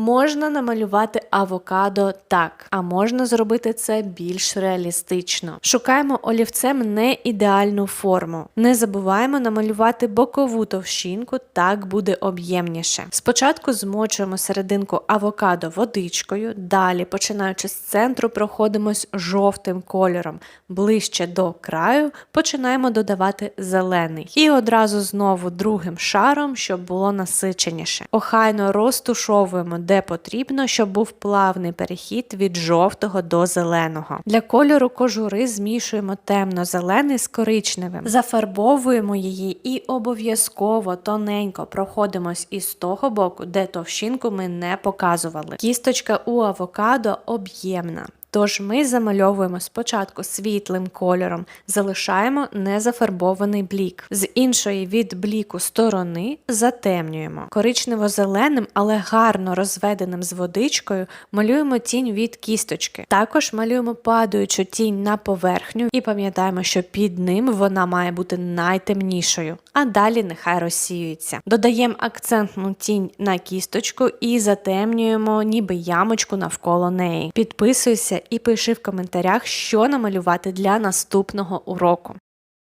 Можна намалювати авокадо так, а можна зробити це більш реалістично. Шукаємо олівцем не ідеальну форму. Не забуваємо намалювати бокову товщинку, так буде об'ємніше. Спочатку змочуємо серединку авокадо водичкою, далі, починаючи з центру, проходимось жовтим кольором. Ближче до краю починаємо додавати зелений. І одразу знову другим шаром, щоб було насиченіше. Охайно розтушовуємо де потрібно, щоб був плавний перехід від жовтого до зеленого. Для кольору кожури змішуємо темно-зелений з коричневим, зафарбовуємо її і обов'язково тоненько проходимось із того боку, де товщинку ми не показували. Кісточка у авокадо об'ємна. Тож ми замальовуємо спочатку світлим кольором, залишаємо незафарбований блік. З іншої від бліку сторони затемнюємо. Коричнево-зеленим, але гарно розведеним з водичкою малюємо тінь від кісточки. Також малюємо падаючу тінь на поверхню і пам'ятаємо, що під ним вона має бути найтемнішою, а далі нехай розсіюється. Додаємо акцентну тінь на кісточку і затемнюємо ніби ямочку навколо неї. Підписуйся і пиши в коментарях, що намалювати для наступного уроку.